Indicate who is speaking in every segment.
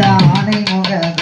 Speaker 1: ஆனை முகமே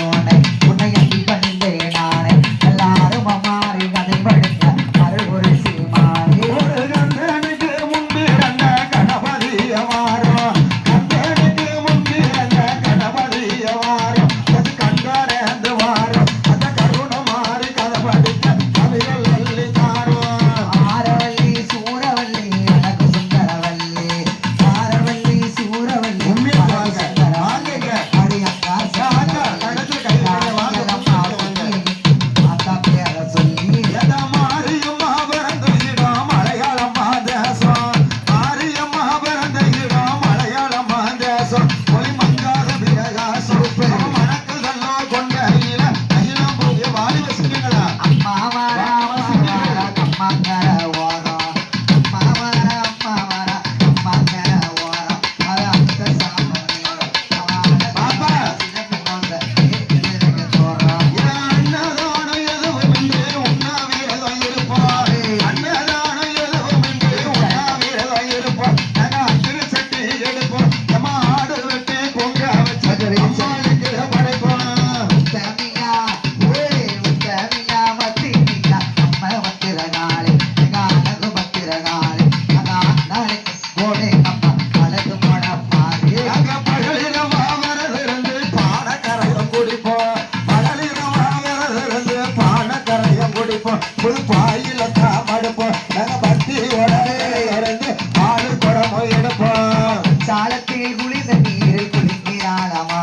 Speaker 1: குளிர் தண்ணீரில் குளிக்கிறாளமா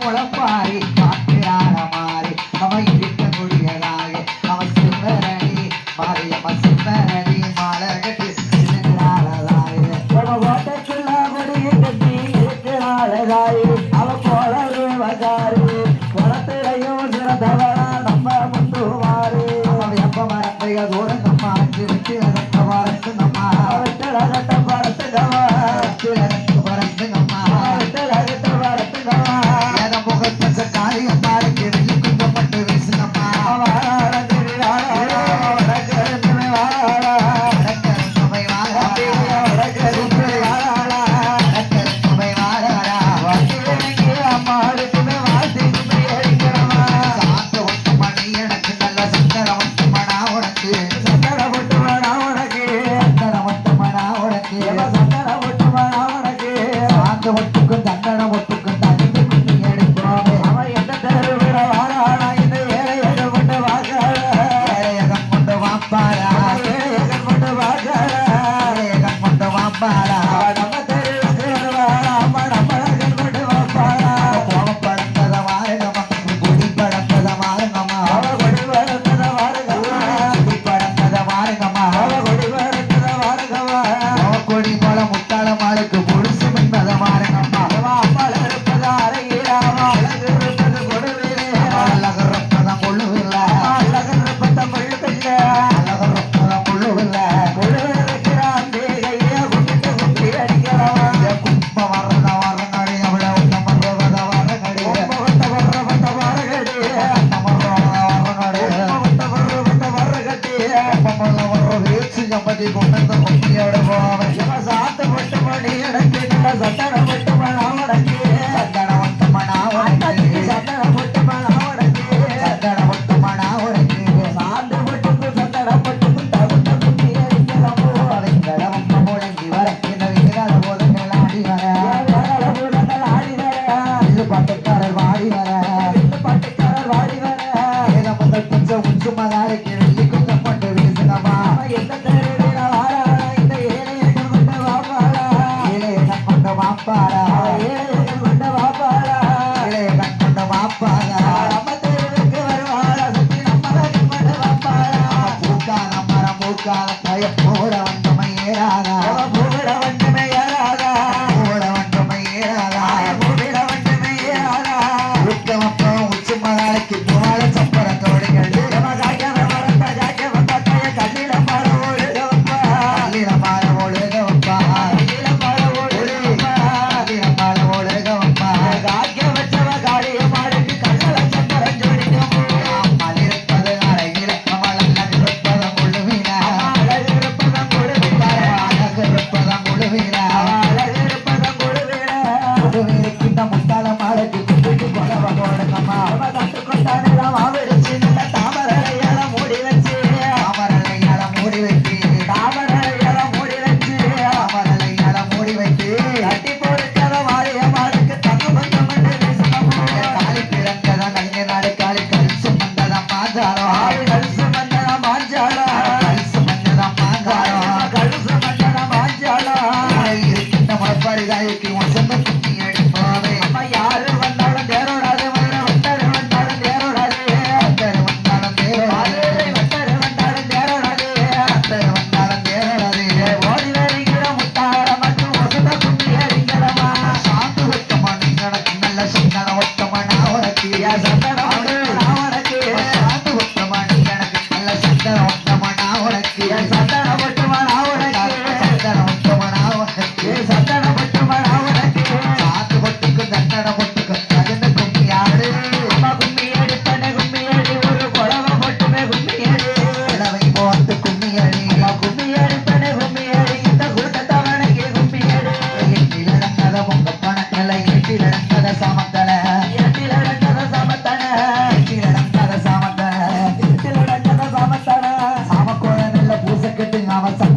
Speaker 1: குழப்பாரி பாக்கிறார மாறி அவன் இருக்க முடியதாய் அவன் சுந்தரணி மாரியம்ம சுந்தரணி மாலை கட்டி இருக்கிறாளதாய்.
Speaker 2: அவன் ஓட்டக்குள்ள
Speaker 1: சும்மாதான் கேள்வி குத்தப்பட்டு வீசினமா வாப்பாரா
Speaker 2: கொண்ட வாப்பாரா
Speaker 1: கொண்ட வாப்பாரா பூக்கான மரம் பூக்கான தயப்போட வந்தமையேராதா முடி வைத்து முத்தமனா உனக்கு சந்தன కావచ్చు